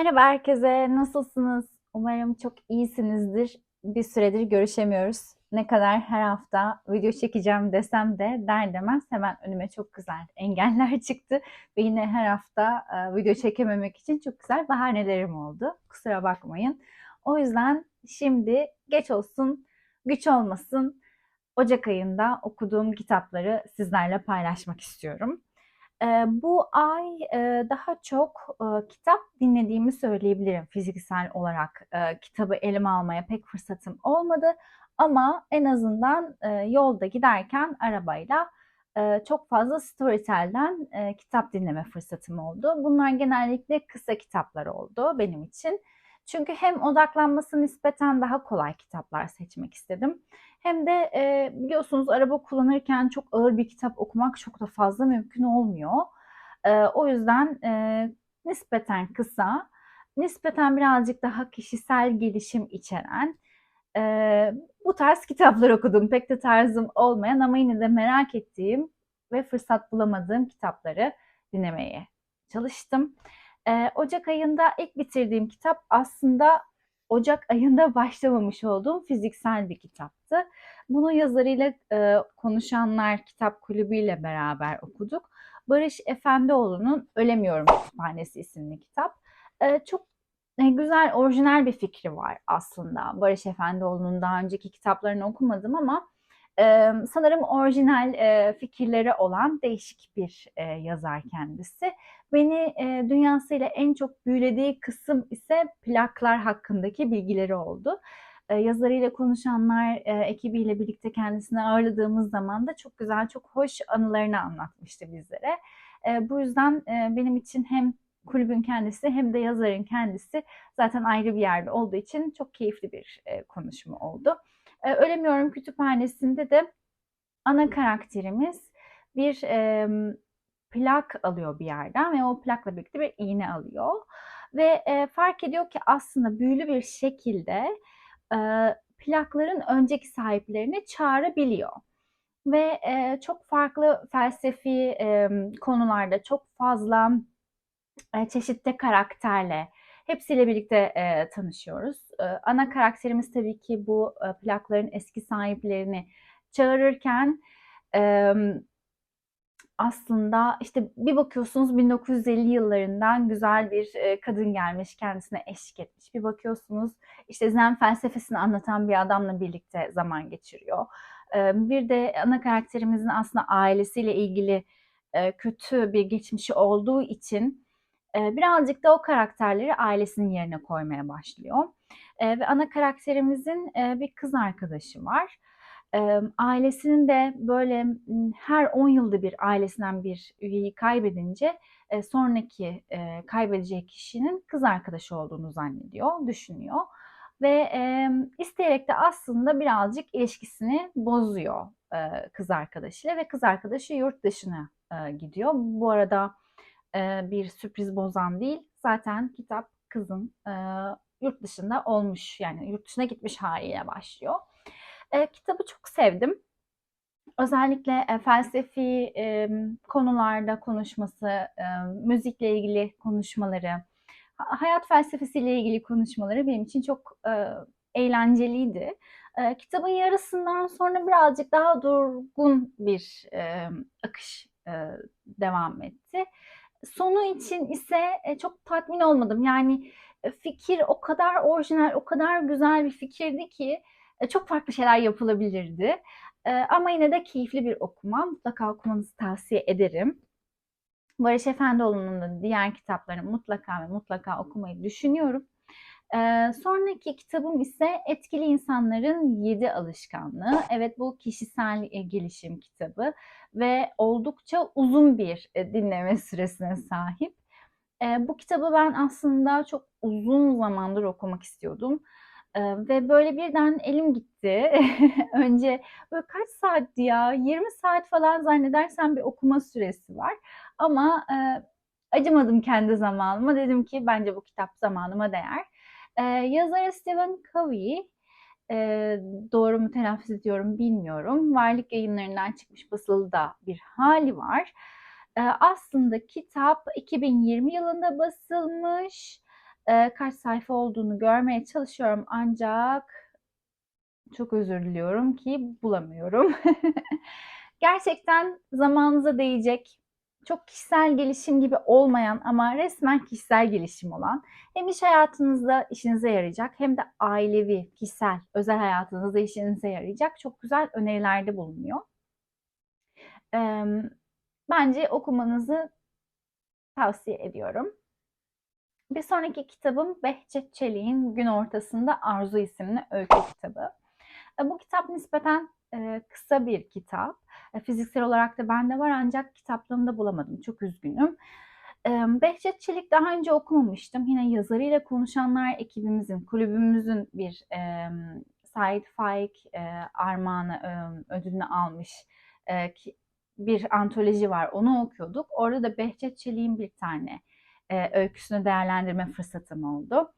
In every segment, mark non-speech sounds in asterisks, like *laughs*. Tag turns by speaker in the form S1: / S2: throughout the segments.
S1: Merhaba herkese, nasılsınız? Umarım çok iyisinizdir. Bir süredir görüşemiyoruz. Ne kadar her hafta video çekeceğim desem de der demez hemen önüme çok güzel *laughs* engeller çıktı. Ve yine her hafta e, video çekememek için çok güzel bahanelerim oldu. Kusura bakmayın. O yüzden şimdi geç olsun, güç olmasın. Ocak ayında okuduğum kitapları sizlerle paylaşmak istiyorum. Bu ay, daha çok, kitap dinlediğimi söyleyebilirim fiziksel olarak. Kitabı elime almaya pek fırsatım olmadı ama en azından, yolda giderken arabayla, çok fazla Storytel'den, kitap dinleme fırsatım oldu. Bunlar genellikle kısa kitaplar oldu benim için. Çünkü hem odaklanması nispeten daha kolay kitaplar seçmek istedim hem de, eee, biliyorsunuz araba kullanırken çok ağır bir kitap okumak çok da fazla mümkün olmuyor. Eee, o yüzden, eee, nispeten kısa, nispeten birazcık daha kişisel gelişim içeren, eee, bu tarz kitaplar okudum. Pek de tarzım olmayan ama yine de merak ettiğim ve fırsat bulamadığım kitapları dinlemeye çalıştım. Ocak ayında ilk bitirdiğim kitap aslında ocak ayında *laughs* başlamamış olduğum fiziksel bir kitaptı. Bunu yazarıyla e, konuşanlar kitap kulübüyle beraber okuduk. Barış Efendioğlu'nun Ölemiyorum Kütüphanesi isimli kitap. E, çok güzel, orijinal bir fikri var aslında. Barış Efendioğlu'nun daha önceki kitaplarını okumadım ama sanırım orijinal e, fikirleri olan değişik bir yazar kendisi. Beni dünyasıyla en çok büyülediği kısım ise plaklar hakkındaki bilgileri oldu. Yazarıyla konuşanlar ekibiyle birlikte kendisini ağırladığımız zaman da çok güzel, çok hoş anılarını anlatmıştı bizlere. Bu yüzden benim için hem kulübün kendisi hem de yazarın kendisi zaten ayrı bir yerde olduğu için çok keyifli bir e, konuşma oldu. E, Ölemiyorum Kütüphanesi'nde de ana karakterimiz bir e, plak alıyor bir yerden ve o plakla birlikte bir iğne alıyor. Ve e, fark ediyor ki aslında büyülü bir şekilde e, plakların önceki sahiplerini çağırabiliyor. Ve e, çok farklı felsefi e, konularda çok fazla e, çeşitli karakterle hepsiyle birlikte e, tanışıyoruz. E, ana karakterimiz tabii ki bu e, plakların eski sahiplerini çağırırken e, aslında işte bir bakıyorsunuz 1950 yıllarından güzel bir kadın gelmiş kendisine eşlik etmiş. Bir bakıyorsunuz işte zen felsefesini anlatan bir adamla birlikte zaman geçiriyor. Bir de ana karakterimizin aslında ailesiyle ilgili kötü bir geçmişi olduğu için birazcık da o karakterleri ailesinin yerine koymaya başlıyor. Ve ana karakterimizin bir kız arkadaşı var ailesinin de böyle her 10 yılda bir ailesinden bir üyeyi kaybedince sonraki kaybedecek kişinin kız arkadaşı olduğunu zannediyor, düşünüyor ve isteyerek de aslında birazcık ilişkisini bozuyor kız arkadaşıyla ve kız arkadaşı yurt dışına gidiyor. Bu arada bir sürpriz bozan değil, zaten kitap kızın yurt dışında olmuş yani yurt dışına gitmiş haliyle başlıyor. Kitabı çok sevdim. Özellikle felsefi konularda konuşması, müzikle ilgili konuşmaları, hayat felsefesiyle ilgili konuşmaları benim için çok eğlenceliydi. Kitabın yarısından sonra birazcık daha durgun bir akış devam etti. Sonu için ise e, çok tatmin olmadım. Yani e, fikir o kadar orijinal, o kadar güzel bir fikirdi ki e, çok farklı şeyler yapılabilirdi. Ama yine de keyifli bir okuma. Mutlaka okumanızı tavsiye ederim. Barış Efendioğlu'nun da diğer kitaplarını mutlaka ve mutlaka okumayı düşünüyorum. Ee, sonraki kitabım ise Etkili İnsanların Yedi Alışkanlığı. Evet bu kişisel e, gelişim kitabı ve oldukça uzun bir e, dinleme süresine sahip. E, bu kitabı ben aslında çok uzun zamandır okumak istiyordum. Eee, ve böyle birden elim gitti. *laughs* Önce böyle kaç saatti ya? 20 saat falan zannedersem bir okuma süresi var. Ama eee, acımadım kendi zamanıma. Dedim ki bence bu kitap zamanıma değer. Eee, yazarı Stephen Covey. Eee, doğru mu telaffuz ediyorum bilmiyorum. Varlık yayınlarından çıkmış basılı da bir hali var. Eee, aslında kitap 2020 yılında basılmış e, kaç sayfa olduğunu görmeye çalışıyorum ancak çok özür diliyorum ki bulamıyorum. *laughs* Gerçekten zamanınıza değecek, çok kişisel gelişim gibi olmayan ama resmen kişisel gelişim olan hem iş hayatınızda işinize yarayacak hem de ailevi, kişisel, özel hayatınızda işinize yarayacak çok güzel önerilerde bulunuyor. Bence okumanızı tavsiye ediyorum. Bir sonraki kitabım Behçet Çelik'in Gün Ortasında Arzu isimli öykü kitabı. Bu kitap nispeten kısa bir kitap. Fiziksel olarak da bende var ancak kitaplığımda bulamadım. Çok üzgünüm. Behçet Çelik daha önce okumamıştım. Yine yazarıyla konuşanlar ekibimizin, kulübümüzün bir e, Said Faik e, armağanı e, ödülünü almış e, bir antoloji var. Onu okuyorduk. Orada da Behçet Çelik'in bir tane e, öyküsünü değerlendirme fırsatım oldu.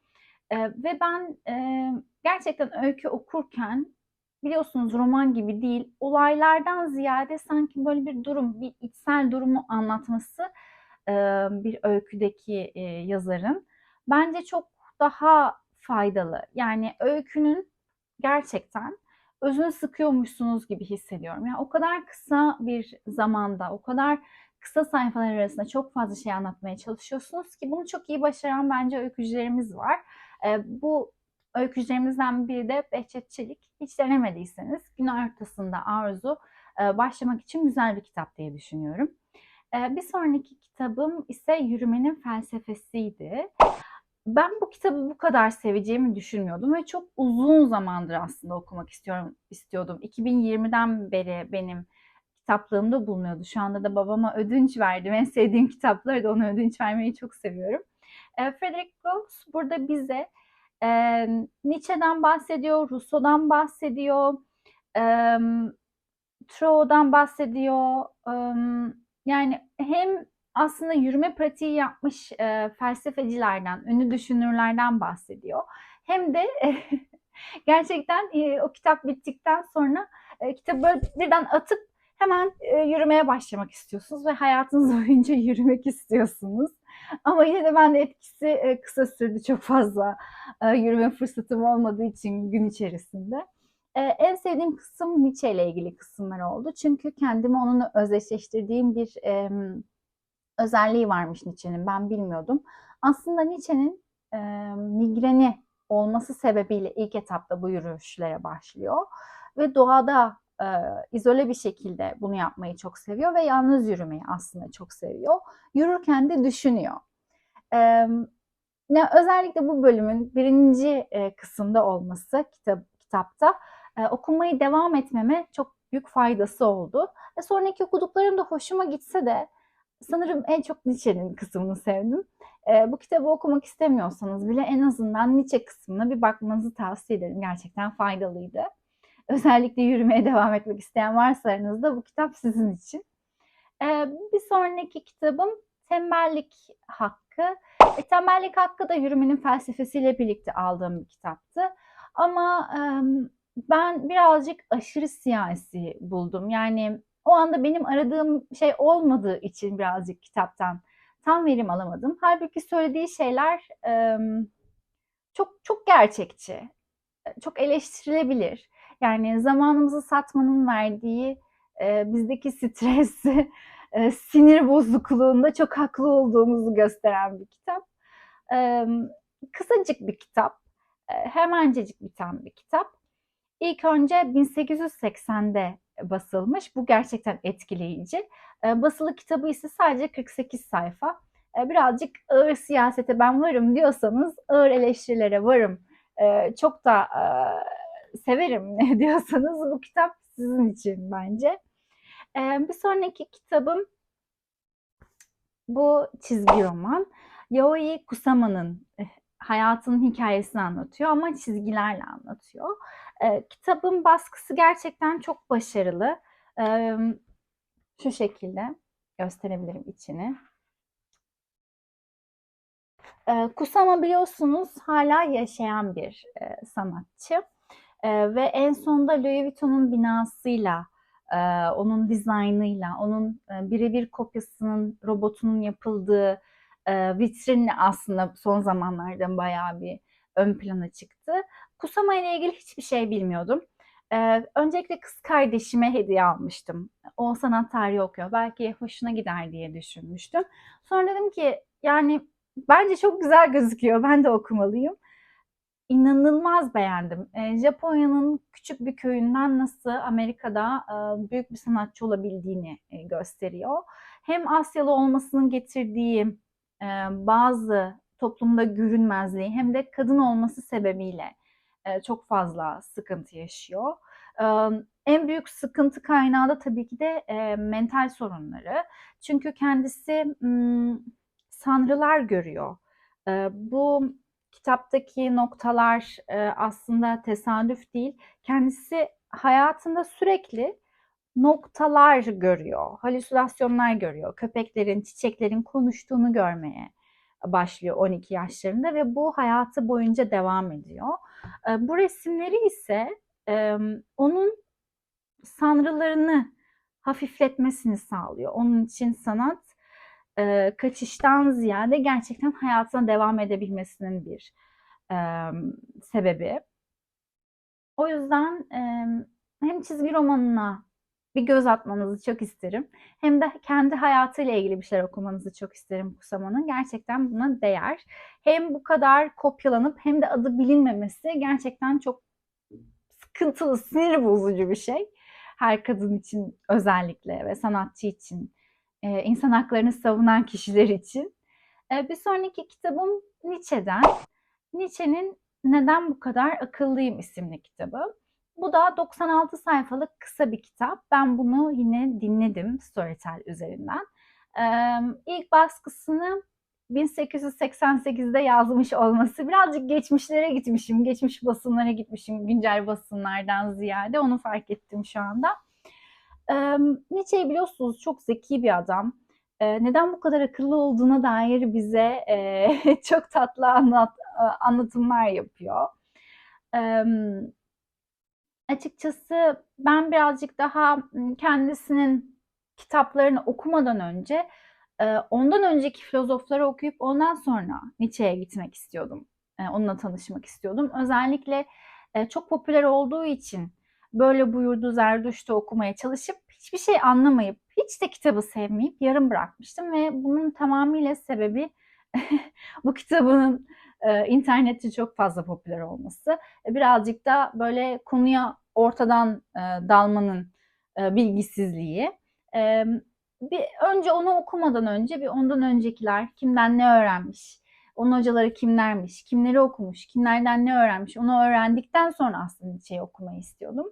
S1: E, ve ben e, gerçekten öykü okurken biliyorsunuz roman gibi değil, olaylardan ziyade sanki böyle bir durum, bir içsel durumu anlatması bir öyküdeki yazarın bence çok daha faydalı. Yani öykünün gerçekten özünü sıkıyormuşsunuz gibi hissediyorum. Yani o kadar kısa bir zamanda, o kadar kısa sayfalar arasında çok fazla şey anlatmaya çalışıyorsunuz ki bunu çok iyi başaran bence öykücülerimiz var. Bu öykücülerimizden biri de Behçet Çelik. Hiç denemediyseniz gün ortasında arzu e, başlamak için güzel bir kitap diye düşünüyorum. E, bir sonraki kitabım ise Yürümenin Felsefesiydi. Ben bu kitabı bu kadar seveceğimi düşünmüyordum ve çok uzun zamandır aslında okumak istiyorum istiyordum. 2020'den beri benim kitaplığımda bulunuyordu. Şu anda da babama ödünç verdim. En sevdiğim kitapları da ona ödünç vermeyi çok seviyorum. E, Frederick Gross burada bize e, Nietzsche'den bahsediyor, Rousseau'dan bahsediyor, e, Thoreau'dan bahsediyor. E, yani hem aslında yürüme pratiği yapmış e, felsefecilerden, ünlü düşünürlerden bahsediyor. Hem de e, *laughs* gerçekten e, o kitap bittikten sonra e, kitabı böyle birden atıp hemen e, yürümeye başlamak istiyorsunuz ve hayatınız *laughs* boyunca yürümek istiyorsunuz. *laughs* Ama yine de ben de etkisi e, kısa sürdü çok fazla e, yürüme fırsatım olmadığı için gün içerisinde. E, en sevdiğim kısım Nietzsche ile ilgili kısımlar oldu. Çünkü kendimi onunla özdeşleştirdiğim bir özelliği varmış Nietzsche'nin. Ben bilmiyordum. Aslında Nietzsche'nin migreni olması sebebiyle ilk etapta bu yürüyüşlere başlıyor. Ve doğada e, izole bir şekilde bunu yapmayı çok seviyor ve yalnız yürümeyi aslında çok seviyor. Yürürken de düşünüyor. E, ne özellikle bu bölümün birinci e, kısımda olması kitap kitapta e, okumayı devam etmeme çok büyük faydası oldu. E, sonraki okuduklarım da hoşuma gitse de sanırım en çok Nietzsche'nin kısmını sevdim. E, bu kitabı okumak istemiyorsanız bile en azından Nietzsche kısmına bir bakmanızı tavsiye ederim. Gerçekten faydalıydı. Özellikle yürümeye devam etmek isteyen varsa aranızda bu kitap sizin için. E, bir sonraki kitabım Tembellik Hakkı. E, Tembellik Hakkı da yürümenin felsefesiyle birlikte aldığım bir kitaptı. Ama e, ben birazcık aşırı siyasi buldum. Yani o anda benim aradığım şey olmadığı için birazcık kitaptan tam verim alamadım. Halbuki söylediği şeyler e, çok çok gerçekçi, çok eleştirilebilir. Yani zamanımızı satmanın verdiği e, bizdeki stresi, *laughs* e, sinir bozukluğunda çok haklı olduğumuzu gösteren bir kitap. E, kısacık bir kitap, e, hemencecik biten bir kitap. İlk önce 1880'de basılmış. Bu gerçekten etkileyici. E, basılı kitabı ise sadece 48 sayfa. E, birazcık ağır siyasete ben varım diyorsanız, ağır eleştirilere varım. E, çok da e, severim *laughs* ne diyorsanız bu kitap sizin için bence. Ee, bir sonraki kitabım bu çizgi roman. Yaoi Kusama'nın eh, hayatının hikayesini anlatıyor ama çizgilerle anlatıyor. Ee, kitabın baskısı gerçekten çok başarılı. Ee, şu şekilde gösterebilirim içini. Ee, Kusama biliyorsunuz hala yaşayan bir e, sanatçı. E, ve en sonunda Louis Vuitton'un binasıyla, e, onun dizaynıyla, onun e, birebir kopyasının robotunun yapıldığı e, vitrinli aslında son zamanlarda bayağı bir ön plana çıktı. Kusama ile ilgili hiçbir şey bilmiyordum. Ee, öncelikle kız kardeşime hediye almıştım. O sanat tarihi okuyor. Belki hoşuna gider diye düşünmüştüm. Sonra dedim ki yani bence çok güzel gözüküyor. Ben de okumalıyım. İnanılmaz beğendim. Ee, Japonya'nın küçük bir köyünden nasıl Amerika'da e, büyük bir sanatçı olabildiğini e, gösteriyor. Hem Asyalı olmasının getirdiği e, bazı toplumda görünmezliği hem de kadın olması sebebiyle e, çok fazla sıkıntı yaşıyor. E, en büyük sıkıntı kaynağı da tabii ki de e, mental sorunları. Çünkü kendisi m, sanrılar görüyor. E, bu kitaptaki noktalar e, aslında tesadüf değil. Kendisi hayatında sürekli noktalar görüyor, halüsinasyonlar görüyor. Köpeklerin, çiçeklerin konuştuğunu görmeye başlıyor 12 yaşlarında ve bu hayatı boyunca devam ediyor. Bu resimleri ise onun sanrılarını hafifletmesini sağlıyor. Onun için sanat kaçıştan ziyade gerçekten hayatına devam edebilmesinin bir sebebi. O yüzden hem çizgi romanına bir göz atmanızı çok isterim. Hem de kendi hayatıyla ilgili bir şeyler okumanızı çok isterim Kusama'nın. Gerçekten buna değer. Hem bu kadar kopyalanıp hem de adı bilinmemesi gerçekten çok sıkıntılı, sinir bozucu bir şey. Her kadın için özellikle ve sanatçı için, e, insan haklarını savunan kişiler için. E, bir sonraki kitabım Nietzsche'den. Nietzsche'nin Neden Bu Kadar Akıllıyım isimli kitabı. Bu da 96 sayfalık kısa bir kitap. Ben bunu yine dinledim Storytel üzerinden. Ee, ilk baskısını 1888'de yazmış olması birazcık geçmişlere gitmişim, geçmiş basınlara gitmişim, güncel basınlardan ziyade onu fark ettim şu anda. Ee, Nietzsche'yi biliyorsunuz çok zeki bir adam. Ee, neden bu kadar akıllı olduğuna dair bize e, *laughs* çok tatlı anlat, anlatımlar yapıyor. Ee, açıkçası ben birazcık daha kendisinin kitaplarını okumadan önce ondan önceki filozofları okuyup ondan sonra Nietzsche'ye gitmek istiyordum. Onunla tanışmak istiyordum. Özellikle çok popüler olduğu için böyle buyurdu Zerdüşt'ü okumaya çalışıp hiçbir şey anlamayıp hiç de kitabı sevmeyip yarım bırakmıştım ve bunun tamamıyla sebebi *laughs* bu kitabının e, internette çok fazla popüler olması. E, birazcık da böyle konuya ortadan e, dalmanın e, bilgisizliği. E, bir önce onu okumadan önce bir ondan öncekiler kimden ne öğrenmiş, onun hocaları kimlermiş, kimleri okumuş, kimlerden ne öğrenmiş onu öğrendikten sonra aslında şeyi okumayı istiyordum.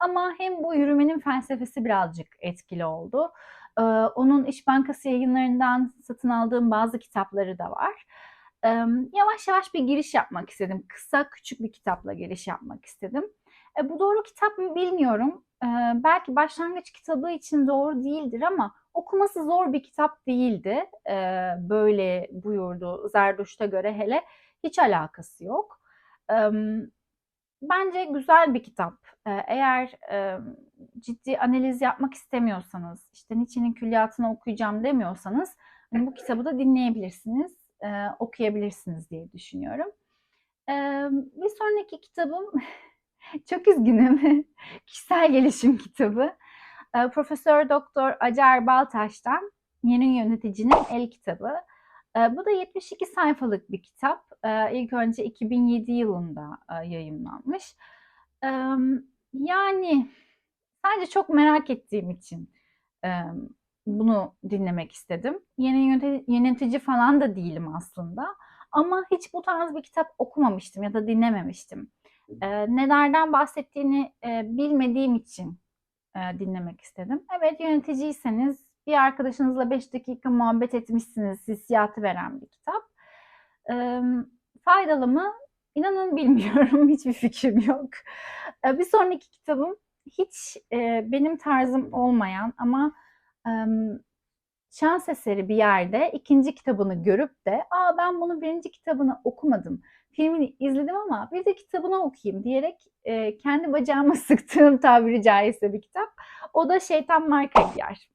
S1: Ama hem bu yürümenin felsefesi birazcık etkili oldu. Ee, onun İş Bankası yayınlarından satın aldığım bazı kitapları da var yavaş yavaş bir giriş yapmak istedim. Kısa küçük bir kitapla giriş yapmak istedim. E, bu doğru kitap mı bilmiyorum. E, belki başlangıç kitabı için doğru değildir ama okuması zor bir kitap değildi. E, böyle buyurdu Zerduşt'a göre hele hiç alakası yok. E, bence güzel bir kitap. E, eğer e, ciddi analiz yapmak istemiyorsanız, işte Nietzsche'nin külliyatını okuyacağım demiyorsanız bu kitabı da dinleyebilirsiniz e, okuyabilirsiniz diye düşünüyorum. E, bir sonraki kitabım *laughs* çok üzgünüm. *laughs* Kişisel gelişim kitabı. E, Profesör Doktor Acar Baltaş'tan Yeni Yöneticinin El kitabı. E, bu da 72 sayfalık bir kitap. E, ilk önce 2007 yılında e, yayınlanmış. Yani sadece çok merak ettiğim için bunu dinlemek istedim. Yeni yönetici falan da değilim aslında. Ama hiç bu tarz bir kitap okumamıştım ya da dinlememiştim. Ee, nelerden bahsettiğini e, bilmediğim için e, dinlemek istedim. Evet yöneticiyseniz bir arkadaşınızla 5 dakika muhabbet etmişsiniz hissiyatı veren bir kitap. E, faydalı mı? İnanın *laughs* bilmiyorum. Hiçbir fikrim yok. E, bir sonraki kitabım hiç e, benim tarzım olmayan ama şans eseri bir yerde ikinci kitabını görüp de aa ben bunu birinci kitabını okumadım. Filmini izledim ama bir de kitabını okuyayım diyerek e, kendi bacağıma *laughs* sıktığım tabiri caizse bir kitap. O da Şeytan Marka Yer.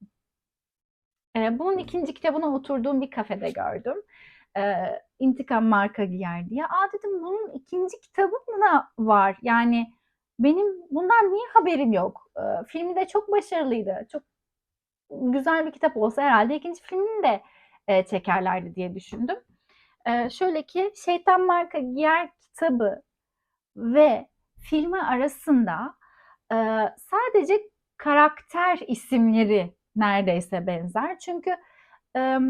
S1: E, bunun ikinci kitabını oturduğum bir kafede gördüm. e, intikam marka giyer diye. Aa dedim bunun ikinci kitabı da var? Yani benim bundan niye haberim yok? E, filmi de çok başarılıydı. Çok güzel bir kitap olsa herhalde ikinci filmini de e, çekerlerdi diye düşündüm. Şöyle ki Şeytan Marka Giyer kitabı ve filmi arasında e, sadece karakter isimleri neredeyse benzer. Çünkü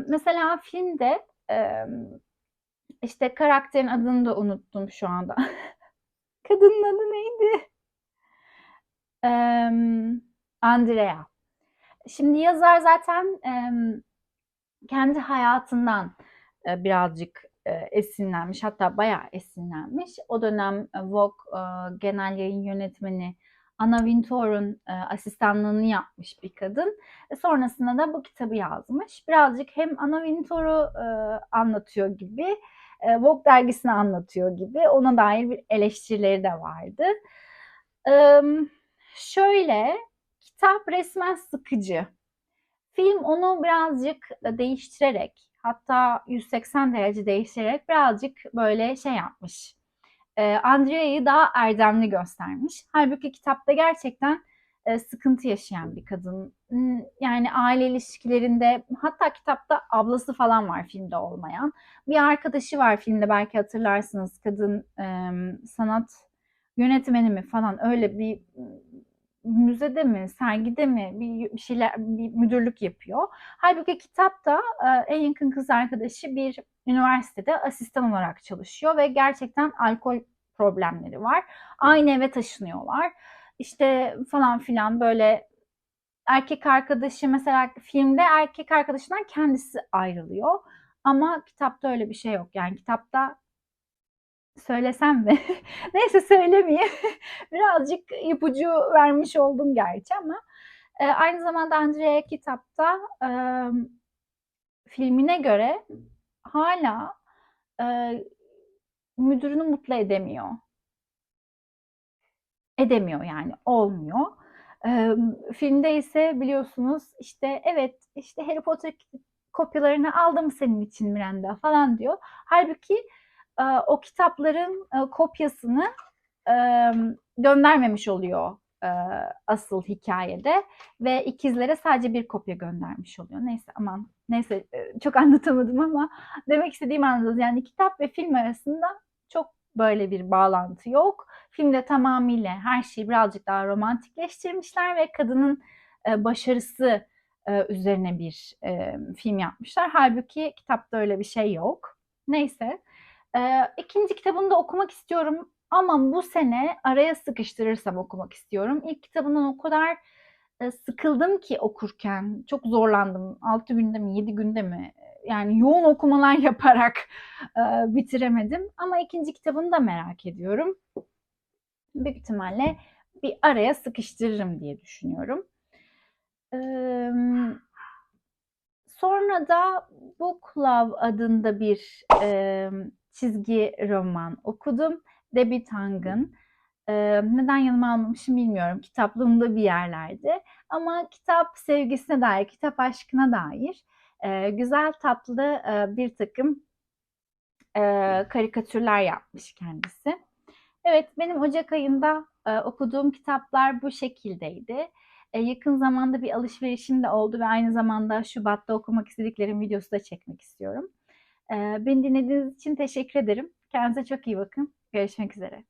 S1: mesela filmde işte karakterin adını da unuttum şu anda. *laughs* Kadının adı neydi? Andrea. Şimdi yazar zaten kendi hayatından e, birazcık e, esinlenmiş hatta bayağı esinlenmiş. O dönem e, Vogue genel yayın yönetmeni Anna Wintour'un e, asistanlığını yapmış bir kadın. E, sonrasında da bu kitabı yazmış. Birazcık hem Anna Wintour'u e, anlatıyor gibi, e, Vogue dergisini anlatıyor gibi ona dair bir eleştirileri de vardı. E, şöyle, kitap resmen sıkıcı. Film onu birazcık değiştirerek, hatta 180 derece değiştirerek birazcık böyle şey yapmış e, Andrea'yı daha erdemli göstermiş. Halbuki kitapta gerçekten e, sıkıntı yaşayan bir kadın. Yani aile ilişkilerinde hatta kitapta ablası falan var filmde olmayan. Bir arkadaşı var filmde belki hatırlarsınız kadın e, sanat yönetmeni mi falan öyle bir müzede mi, sergide mi bir şeyler bir müdürlük yapıyor. Halbuki kitapta en yakın kız arkadaşı bir üniversitede asistan olarak çalışıyor ve gerçekten alkol problemleri var. Aynı eve taşınıyorlar. İşte falan filan böyle erkek arkadaşı mesela filmde erkek arkadaşından kendisi ayrılıyor. Ama kitapta öyle bir şey yok. Yani kitapta söylesem mi? *laughs* Neyse söylemeyeyim. *laughs* Birazcık ipucu vermiş oldum gerçi ama e, aynı zamanda Andrea kitapta e, filmine göre hala e, müdürünü mutlu edemiyor. Edemiyor yani olmuyor. E, filmde ise biliyorsunuz işte evet işte Harry Potter kopyalarını aldım senin için Miranda falan diyor. Halbuki e, o kitapların e, kopyasını e, göndermemiş oluyor e, asıl hikayede ve ikizlere sadece bir kopya göndermiş oluyor. Neyse aman neyse e, çok *laughs* anlatamadım ama demek istediğim anladınız. Yani kitap ve film arasında çok böyle bir bağlantı yok. Filmde tamamıyla her şeyi birazcık daha romantikleştirmişler ve kadının e, başarısı e, üzerine bir e, film yapmışlar. Halbuki kitapta öyle bir şey yok. Neyse. E, ikinci kitabını da okumak istiyorum ama bu sene araya sıkıştırırsam okumak istiyorum. İlk kitabından o kadar e, sıkıldım ki okurken. Çok zorlandım. 6 günde mi 7 günde mi yani yoğun okumalar *laughs* yaparak e, bitiremedim. Ama ikinci kitabını da merak ediyorum. Büyük ihtimalle bir araya sıkıştırırım diye düşünüyorum. Sonra da Book Love adında bir çizgi roman okudum. Debbie Tang'ın. Neden yanıma almamışım bilmiyorum. Kitaplığımda bir yerlerde. Ama kitap sevgisine dair, kitap aşkına dair güzel tatlı bir takım karikatürler yapmış kendisi. Evet benim Ocak ayında okuduğum kitaplar bu şekildeydi. Yakın zamanda bir alışverişim de oldu ve aynı zamanda Şubat'ta okumak istediklerim videosu da çekmek istiyorum. E, beni dinlediğiniz için teşekkür ederim. Kendinize çok iyi bakın. Görüşmek üzere.